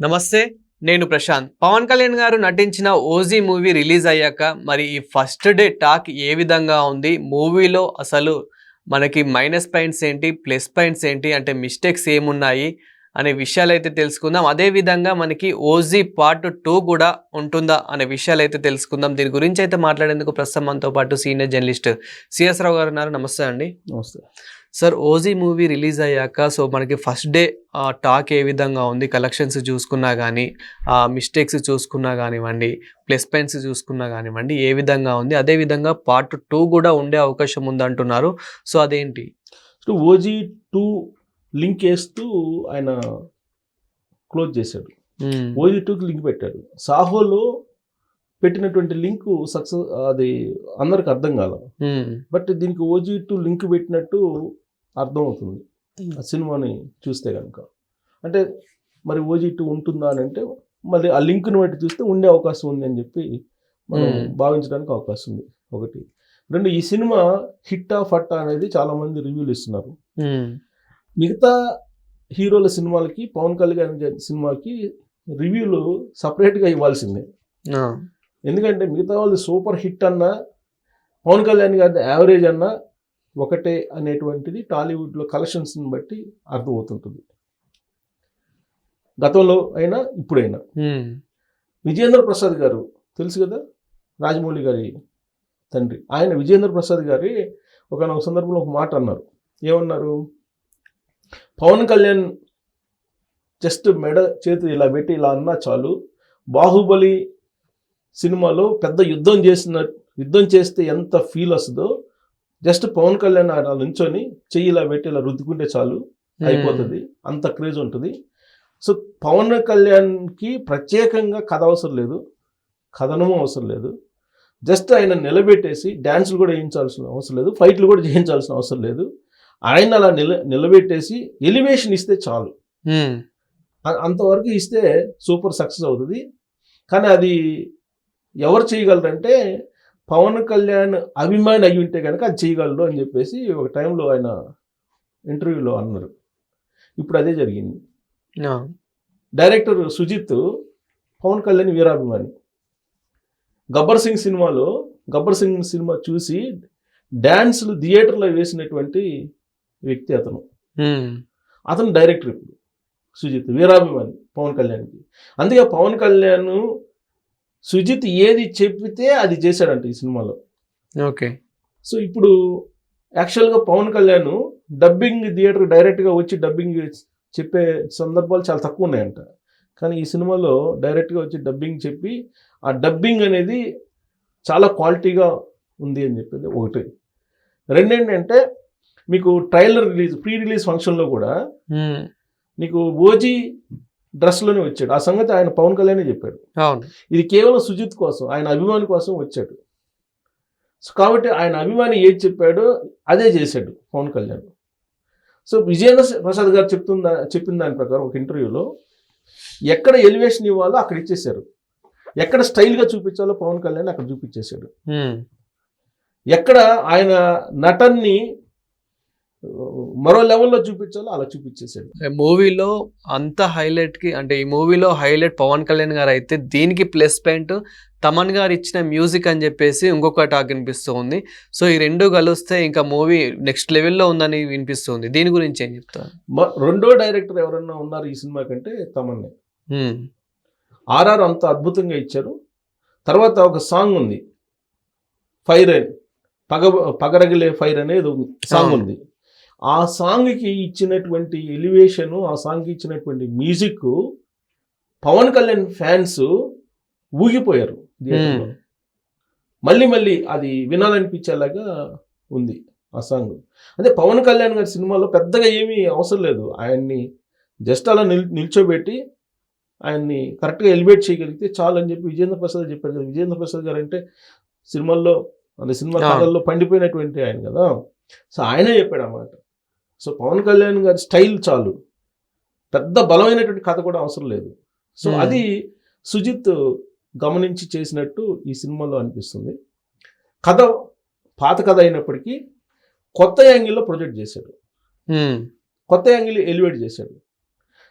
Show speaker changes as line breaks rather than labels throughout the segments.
నమస్తే నేను ప్రశాంత్. పవన్ కళ్యాణ్ గారు నటించిన ఓజీ మూవీ రిలీజ్ అయ్యాక మరి ఈ ఫస్ట్ డే టాక్ ఏ విధంగా ఉంది? మూవీలో అసలు మనకి మైనస్ పాయింట్స్ ఏంటి ప్లస్ పాయింట్స్ ఏంటి అంటే మిస్టేక్స్ ఏమున్నాయి అనే విషయాలు అయితే తెలుసుకుందాం. అదే విధంగా మనకి ఓజీ పార్ట్ టూ కూడా ఉంటుందా అనే విషయాలు అయితే తెలుసుకుందాం. దీని గురించి అయితే మాట్లాడేందుకు ప్రస్తుతం మనతో పాటు సీనియర్ జర్నలిస్ట్ సిఎస్ రావు గారు ఉన్నారు. నమస్తే అండి.
నమస్తే.
సార్ ఓజీ మూవీ రిలీజ్ అయ్యాక సో మనకి ఫస్ట్ డే టాక్ ఏ విధంగా ఉంది? కలెక్షన్స్ చూసుకున్నా కానీ మిస్టేక్స్ చూసుకున్నా కానివ్వండి ప్లస్ పాయింట్స్ చూసుకున్నా కానివ్వండి ఏ విధంగా ఉంది? అదే విధంగా పార్ట్ టూ కూడా ఉండే అవకాశం ఉంది అంటున్నారు సో అదేంటి?
సో ఓజీ టూ లింక్ వేస్తూ ఆయన క్లోజ్ చేశాడు. ఓజీ టూకి లింక్ పెట్టాడు. సాహోలో పెట్టినటువంటి లింక్ సక్సెస్ అది అందరికి అర్థం కాల. బట్ దీనికి ఓజీ టూ లింక్ పెట్టినట్టు అర్థం అవుతుంది ఆ సినిమాని చూస్తే కనుక అంటే మరి ఓజీ టూ ఉంటుందా అని అంటే మరి ఆ లింక్ను బట్టి చూస్తే ఉండే అవకాశం ఉంది అని చెప్పి మనం. భావించడానికి అవకాశం ఉంది. ఒకటి. రెండు ఈ సినిమా హిట్టా ఫట్టా అనేది చాలా మంది రివ్యూలు ఇస్తున్నారు. మిగతా హీరోల సినిమాలకి పవన్ కళ్యాణ్ గారి సినిమాకి రివ్యూలు సపరేట్గా ఇవ్వాల్సిందే.
ఆ.
ఎందుకంటే మిగతా వాళ్ళు సూపర్ హిట్ అన్నా పవన్ కళ్యాణ్ గారి యావరేజ్ అన్నా ఒకటే అనేటువంటిది టాలీవుడ్లో కలెక్షన్స్ని బట్టి అర్థమవుతుంటుంది. గతంలో అయినా ఇప్పుడైనా. విజేంద్ర ప్రసాద్ గారు తెలుసు కదా? రాజమౌళి గారి తండ్రి. ఆయన విజేంద్ర ప్రసాద్ గారి ఒక సందర్భంలో ఒక మాట అన్నారు. ఏమన్నారు? పవన్ కళ్యాణ్ జస్ట్ మెడ చేతి ఇలా పెట్టి ఇలా అన్నా చాలు. బాహుబలి సినిమాలో పెద్ద యుద్ధం చేసిన యుద్ధం చేస్తే ఎంత ఫీల్ వస్తుందో జస్ట్ పవన్ కళ్యాణ్ అలా నుంచొని చెయ్యి ఇలా పెట్టి ఇలా రుద్దుకుంటే చాలు అయిపోతుంది. అంత క్రేజ్ ఉంటుంది. సో పవన్ కళ్యాణ్కి ప్రత్యేకంగా కథ అవసరం లేదు. కథనము అవసరం లేదు. జస్ట్ ఆయన నిలబెట్టేసి డ్యాన్సులు కూడా చేయించాల్సిన అవసరం లేదు. ఫైట్లు కూడా చేయించాల్సిన అవసరం లేదు. ఆయన అలా నిల నిలబెట్టేసి ఎలివేషన్ ఇస్తే చాలు. అంతవరకు ఇస్తే సూపర్ సక్సెస్ అవుతుంది. కానీ అది ఎవరు చేయగలరంటే పవన్ కళ్యాణ్ అభిమాని అయి ఉంటే కనుక అది చేయగలరు అని చెప్పేసి ఒక టైంలో ఆయన ఇంటర్వ్యూలో అన్నారు. ఇప్పుడు అదే జరిగింది. డైరెక్టర్ సుజిత్ పవన్ కళ్యాణ్ వీరాభిమాని. గబ్బర్ సింగ్ సినిమాలో గబ్బర్ సింగ్ సినిమా చూసి డ్యాన్సులు థియేటర్లో వేసినటువంటి వ్యక్తి అతను. అతను డైరెక్టర్ ఇప్పుడు. సుజిత్ వీరాభిమాని పవన్ కళ్యాణ్కి. అందుకే పవన్ కళ్యాణ్ సుజిత్ ఏది చెప్పితే అది చేశాడంట ఈ సినిమాలో.
ఓకే.
సో ఇప్పుడు యాక్చువల్గా పవన్ కళ్యాణ్ డబ్బింగ్ థియేటర్ డైరెక్ట్గా వచ్చి డబ్బింగ్ చెప్పే సందర్భాలు చాలా తక్కువ ఉన్నాయంట. కానీ ఈ సినిమాలో డైరెక్ట్గా వచ్చి డబ్బింగ్ చెప్పి ఆ డబ్బింగ్ అనేది చాలా క్వాలిటీగా ఉంది అని చెప్పేది ఒకటి. రెండేంటంటే మీకు ట్రైలర్ రిలీజ్ ప్రీ రిలీజ్ ఫంక్షన్లో కూడా. నీకు ఓజీ డ్రెస్లోనే వచ్చాడు. ఆ సంగతి ఆయన పవన్ కళ్యాణే చెప్పాడు.
అవును.
ఇది కేవలం సుజిత్ కోసం ఆయన అభిమాని కోసం వచ్చాడు. సో కాబట్టి ఆయన అభిమాని ఏది చెప్పాడో అదే చేశాడు పవన్ కళ్యాణ్. సో విజయేంద్ర ప్రసాద్ గారు చెప్తున్న చెప్పిన దాని ప్రకారం ఒక ఇంటర్వ్యూలో ఎక్కడ ఎలివేషన్ ఇవ్వాలో అక్కడ ఇచ్చేశారు. ఎక్కడ స్టైల్గా చూపించాలో పవన్ కళ్యాణ్ అక్కడ చూపించేశాడు. ఎక్కడ ఆయన నటన్ని మరో లెవెల్లో చూపించాలో అలా చూపించేశాడు.
మూవీలో అంత హైలైట్కి అంటే ఈ మూవీలో హైలైట్ పవన్ కళ్యాణ్ గారు అయితే దీనికి ప్లస్ పాయింట్ తమన్ గారు ఇచ్చిన మ్యూజిక్ అని చెప్పేసి ఇంకొక టాక్ వినిపిస్తూ ఉంది. సో ఈ రెండు కలిస్తే ఇంకా మూవీ నెక్స్ట్ లెవెల్లో ఉందని వినిపిస్తుంది. దీని గురించి ఏం చెప్తారు?
రెండో డైరెక్టర్ ఎవరన్నా ఉన్నారు ఈ సినిమా కంటే తమన్నే.
మ్మ్.
ఆర్ఆర్ అంత అద్భుతంగా ఇచ్చారు. తర్వాత ఒక సాంగ్ ఉంది. ఫైర్ పగ పగరగిలే ఫైర్ అనేది సాంగ్. ఉంది. ఆ సాంగ్కి ఇచ్చినటువంటి ఎలివేషను ఆ సాంగ్కి ఇచ్చినటువంటి మ్యూజిక్ పవన్ కళ్యాణ్ ఫ్యాన్స్ ఊగిపోయారు. మళ్ళీ మళ్ళీ అది వినాలనిపించేలాగా ఉంది ఆ సాంగ్. అదే పవన్ కళ్యాణ్ గారి సినిమాలో పెద్దగా ఏమీ అవసరం లేదు. ఆయన్ని జస్ట్ అలా నిల్ నిల్చోబెట్టి ఆయన్ని కరెక్ట్గా ఎలివేట్ చేయగలిగితే చాలు అని చెప్పి విజేంద్ర ప్రసాద్ చెప్పారు కదా. విజేంద్ర ప్రసాద్ గారు అంటే సినిమాల్లో అంటే సినిమా. కథల్లో పండిపోయినటువంటి ఆయన కదా. సో ఆయనే చెప్పాడు అన్నమాట. సో పవన్ కళ్యాణ్ గారి స్టైల్ చాలు. పెద్ద బలమైనటువంటి కథ కూడా అవసరం లేదు. So
Hmm.
అది సుజిత్ గమనించి చేసినట్టు ఈ సినిమాలో అనిపిస్తుంది. కథ పాత కథ అయినప్పటికీ కొత్త యాంగిల్లో ప్రొజెక్ట్ చేశాడు.
మ్మ్.
కొత్త యాంగిల్ ఎలివేట్ చేశాడు.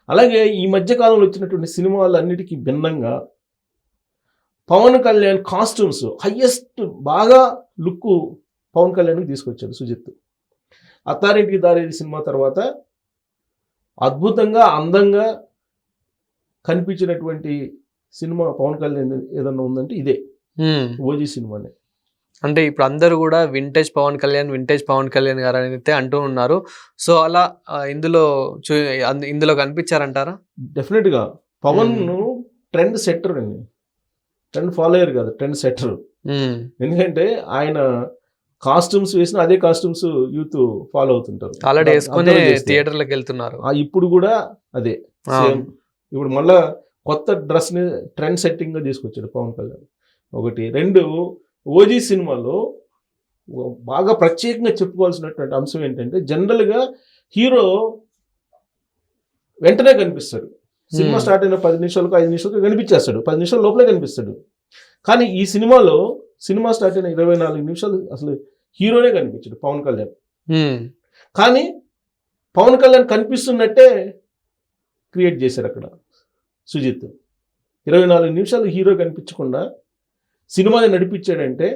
అలాగే ఈ మధ్య కాలంలో వచ్చినటువంటి సినిమాలు అన్నిటికీ భిన్నంగా పవన్ కళ్యాణ్ కాస్ట్యూమ్స్ హయ్యెస్ట్ బాగా లుక్ పవన్ కళ్యాణ్కి తీసుకొచ్చాడు సుజిత్. అత్తారింటికి దారేది సినిమా తర్వాత అద్భుతంగా అందంగా కనిపించినటువంటి సినిమా పవన్ కళ్యాణ్ ఏదన్నా ఉందంటే ఇదే. ఓజీ సినిమానే.
అంటే ఇప్పుడు అందరూ కూడా వింటేజ్ పవన్ కళ్యాణ్ వింటేజ్ పవన్ కళ్యాణ్ గారు అని అయితే అంటూ ఉన్నారు. సో అలా ఇందులో చూ ఇందులో కనిపించారంటారా?
డెఫినెట్గా. పవన్ ట్రెండ్ సెట్టర్ అండి. ట్రెండ్ ఫాలోయర్ కాదు ట్రెండ్ సెట్టర్. ఎందుకంటే ఆయన కాస్ట్యూమ్స్ వేసిన అదే కాస్ట్యూమ్స్ యూత్ ఫాలో అవుతుంటారు.
ఆల్రెడీ వేసుకొని. థియేటర్లకు వెళ్తున్నారు.
ఆ ఇప్పుడు కూడా అదే. సేమ్. ఇప్పుడు మళ్ళా కొత్త డ్రెస్ని ట్రెండ్ సెట్టింగ్గా తీసుకొచ్చాడు పవన్ కళ్యాణ్. ఒకటి. రెండు ఓజీ సినిమాలో బాగా ప్రత్యేకంగా చెప్పుకోవాల్సినటువంటి అంశం ఏంటంటే జనరల్గా హీరో వెంటనే కనిపిస్తాడు. సినిమా. స్టార్ట్ అయిన పది నిమిషాలకు ఐదు నిమిషాలకు కనిపించేస్తాడు. పది నిమిషాల లోపలే కనిపిస్తాడు. కానీ ఈ సినిమాలో సినిమా స్టార్ట్ అయిన ఇరవై నాలుగు నిమిషాలు అసలు హీరోనే కనిపించాడు పవన్ కళ్యాణ్. కానీ పవన్ కళ్యాణ్ కనిపిస్తున్నట్టే క్రియేట్ చేశారు అక్కడ సుజిత్ ఇరవై నాలుగు నిమిషాలు హీరో కనిపించకుండా సినిమాని నడిపించాడంటే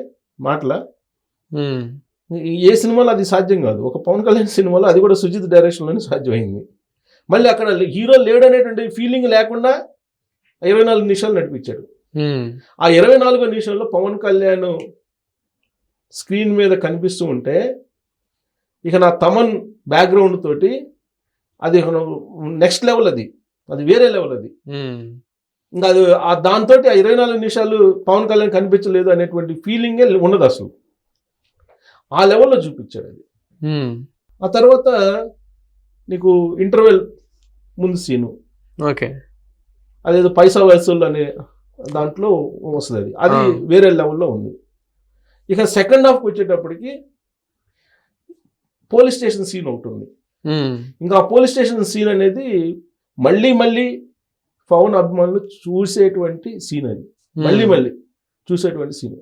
మాటల. ఏ సినిమాలో అది సాధ్యం కాదు ఒక పవన్ కళ్యాణ్ సినిమాలో అది కూడా సుజిత్ డైరెక్షన్లోనే సాధ్యమైంది మళ్ళీ అక్కడ హీరో లేడు అనేటువంటి ఫీలింగ్ లేకుండా ఇరవై నాలుగు నిమిషాలు నడిపించాడు. ఆ ఇరవై నాలుగో నిమిషంలో పవన్ కళ్యాణ్ స్క్రీన్ మీద కనిపిస్తూ ఉంటే ఇక నా తమన్ బ్యాక్గ్రౌండ్ తోటి అది నెక్స్ట్ లెవెల్ అది. అది వేరే లెవెల్ అది. ఇంకా అది ఆ దాంతో ఆ ఇరవై నాలుగు నిమిషాలు పవన్ కళ్యాణ్ కనిపించలేదు అనేటువంటి ఫీలింగే ఉండదు అసలు. ఆ లెవెల్లో చూపించాడు అది. ఆ తర్వాత నీకు ఇంటర్వెల్ ముందు సీను
ఓకే.
అదేదో పైసా వసూలు అనే దాంట్లో వస్తుంది. అది అది. వేరే లెవెల్లో ఉంది. ఇక సెకండ్ హాఫ్కి వచ్చేటప్పటికి పోలీస్ స్టేషన్ సీన్ ఒకటి ఉంది. ఇంకా ఆ పోలీస్ స్టేషన్ సీన్ అనేది మళ్ళీ మళ్ళీ పవన్ అభిమానులు చూసేటువంటి సీన్ అది. మళ్ళీ మళ్ళీ చూసేటువంటి సీన్.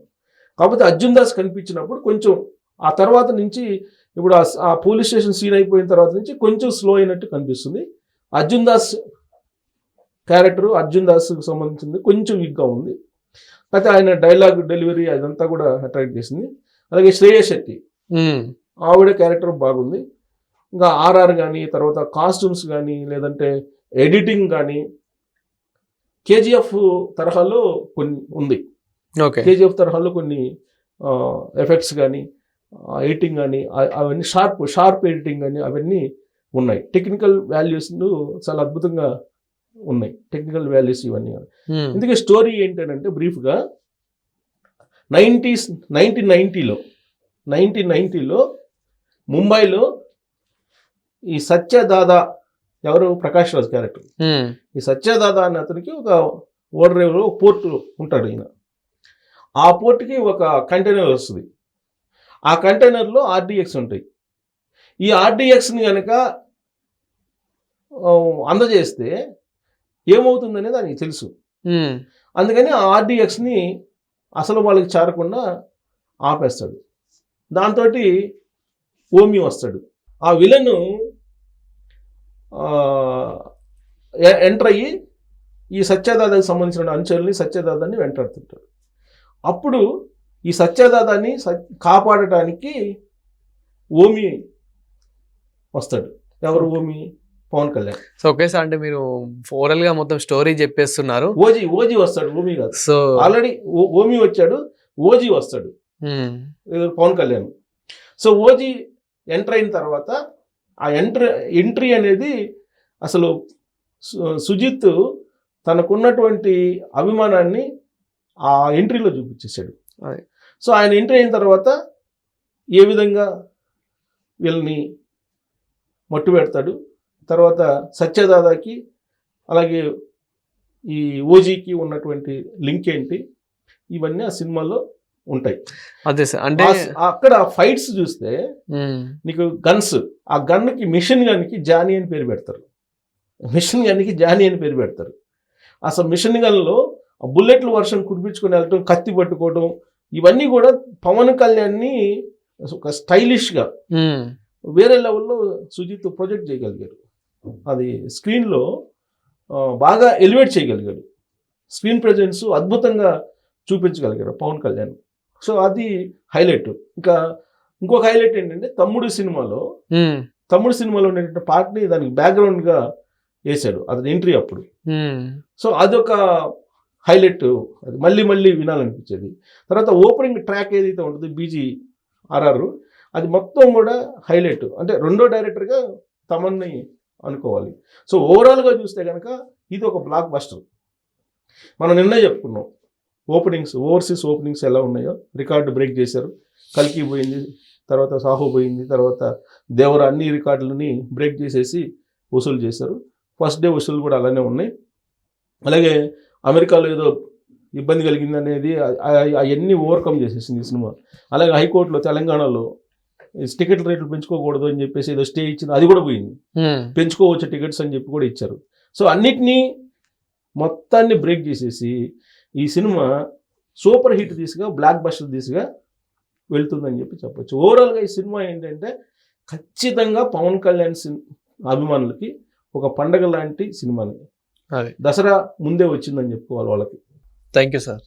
కాకపోతే అర్జున్ దాస్ కనిపించినప్పుడు కొంచెం ఆ తర్వాత నుంచి ఇప్పుడు ఆ పోలీస్ స్టేషన్ సీన్ అయిపోయిన తర్వాత నుంచి కొంచెం స్లో అయినట్టు కనిపిస్తుంది. అర్జున్ దాస్ క్యారెక్టర్ అర్జున్ దాస్కి సంబంధించింది కొంచెం వీక్గా ఉంది. అయితే ఆయన డైలాగ్ డెలివరీ అదంతా కూడా అట్రాక్ట్ చేసింది. అలాగే శ్రేయ శెట్టి. ఆవిడ క్యారెక్టర్ బాగుంది. ఇంకా ఆర్ఆర్ కానీ తర్వాత కాస్ట్యూమ్స్ కానీ లేదంటే ఎడిటింగ్ కానీ కేజీఎఫ్ తరహాలో కొన్ని ఉంది.
ఓకే.
కేజీఎఫ్ తరహాలో కొన్ని ఎఫెక్ట్స్ కానీ ఎడిటింగ్ కానీ అవన్నీ షార్ప్ షార్ప్ ఎడిటింగ్ కానీ అవన్నీ ఉన్నాయి. టెక్నికల్ వాల్యూస్ చాలా అద్భుతంగా ఉన్నాయి. టెక్నికల్ వాల్యూస్ ఇవన్నీ
మ్మ్.
ఇందుకే స్టోరీ ఏంటంటే బ్రీఫ్గా నైంటీస్ నైన్టీన్ నైంటీలో నైన్టీన్ నైంటీలో ముంబైలో ఈ సత్యదాదా ఎవరు? ప్రకాష్ రాజ్ క్యారెక్టర్.
మ్మ్.
ఈ సత్యదాదా అనే అతనికి ఒక ఓడరేవులో ఒక పోర్టు ఉంటాడు ఈయన. ఆ పోర్టుకి ఒక కంటైనర్ వస్తుంది. ఆ కంటైనర్లో ఆర్డిఎక్స్ ఉంటాయి. ఈ ఆర్డిఎక్స్ని కనుక అందజేస్తే ఏమవుతుందనేది ఆయనకి తెలుసు. అందుకని ఆ ఆర్డిఎక్స్ని అసలు వాళ్ళకి చేరకుండా ఆపేస్తాడు. దాంతో ఓమి వస్తాడు. ఆ విలన్ ఎంటర్ అయ్యి ఈ సత్యదాదాకి సంబంధించిన అంచెల్ని సత్యదాదాన్ని వెంటాడుతుంటాడు. అప్పుడు ఈ సత్యదాదాన్ని స- కాపాడటానికి ఓమి వస్తాడు. ఎవరు ఓమి పవన్ కళ్యాణ్.
సో ఒకేసారి అంటే మీరు ఓవరాల్గా మొత్తం స్టోరీ చెప్పేస్తున్నారు.
ఓజీ ఓజీ వస్తాడు ఓమి కాదు
సో
ఆల్రెడీ ఓమి వచ్చాడు ఓజీ వస్తాడు. Pawan Kalyan. So OG enter అయిన తర్వాత ఆ ఎంట్రీ ఎంట్రీ అనేది అసలు సుజిత్ తనకున్నటువంటి అభిమానాన్ని ఆ ఎంట్రీలో చూపించేశాడు. సో ఆయన ఎంట్రీ అయిన తర్వాత ఏ విధంగా వీళ్ళని మట్టు పెడతాడు తర్వాత సత్యదాదాకి అలాగే ఈ ఓజీకి ఉన్నటువంటి లింక్ ఏంటి? ఇవన్నీ ఆ సినిమాలో ఉంటాయి.
అదే సార్ అంటే
అక్కడ ఫైట్స్ చూస్తే. నీకు గన్స్ ఆ గన్కి మిషన్ గన్కి జానీ అని పేరు పెడతారు. మిషన్ గన్కి జానీ అని పేరు పెడతారు. అసలు మిషన్ గన్లో బుల్లెట్లు వర్షం కురిపించుకొని వెళ్ళటం కత్తి పట్టుకోవడం ఇవన్నీ కూడా పవన్ కళ్యాణ్ని ఒక స్టైలిష్గా. వేరే లెవెల్లో సుజిత్ ప్రొజెక్ట్ చేయగలిగారు. అది స్క్రీన్లో బాగా ఎలివేట్ చేయగలిగాడు. స్క్రీన్ ప్రజెన్స్ అద్భుతంగా చూపించగలిగాడు పవన్ కళ్యాణ్. సో అది హైలైట్. ఇంకా ఇంకొక హైలైట్ ఏంటంటే తమ్ముడు సినిమాలో తమ్ముడు సినిమాలో ఉండేటువంటి పార్ట్ని దానికి బ్యాక్గ్రౌండ్గా వేశాడు. అతని ఎంట్రీ అప్పుడు. సో అదొక హైలైట్. అది మళ్ళీ మళ్ళీ వినాలనిపించేది. తర్వాత ఓపెనింగ్ ట్రాక్ ఏదైతే ఉంటుందో బీజీ ఆర్ఆర్ అది మొత్తం కూడా హైలైట్. అంటే రెండో డైరెక్టర్గా తమన్ని అనుకోవాలి. సో ఓవరాల్గా చూస్తే కనుక ఇది ఒక బ్లాక్ బస్టర్ మనం నిన్నే చెప్పుకున్నాం ఓపెనింగ్స్ ఓవర్సీస్ ఓపెనింగ్స్ ఎలా ఉన్నాయో రికార్డు బ్రేక్ చేశారు. కల్కి పోయింది తర్వాత సాహు పోయింది తర్వాత దేవర అన్ని రికార్డులని బ్రేక్ చేసేసి వసూలు చేశారు. ఫస్ట్ డే వసూలు కూడా అలానే ఉన్నాయి. అలాగే అమెరికాలో ఏదో ఇబ్బంది కలిగింది అనేది అవన్నీ ఓవర్కమ్ చేసేసింది ఈ సినిమా. అలాగే హైకోర్టులో తెలంగాణలో టికెట్ రేట్లు పెంచుకోకూడదు అని చెప్పేసి ఏదో స్టే ఇచ్చింది అది కూడా పోయింది. పెంచుకోవచ్చు టికెట్స్ అని చెప్పి కూడా ఇచ్చారు. సో అన్నిటినీ మొత్తాన్ని బ్రేక్ చేసేసి ఈ సినిమా సూపర్ హిట్ దిశగా బ్లాక్ బస్టర్ దిశగా వెళ్తుందని చెప్పి చెప్పొచ్చు. ఓవరాల్గా ఈ సినిమా ఏంటంటే ఖచ్చితంగా పవన్ కళ్యాణ్ సిన్ అభిమానులకి ఒక పండగ లాంటి సినిమాని. దసరా ముందే వచ్చిందని చెప్పుకోవాలి వాళ్ళకి.
Thank you sir.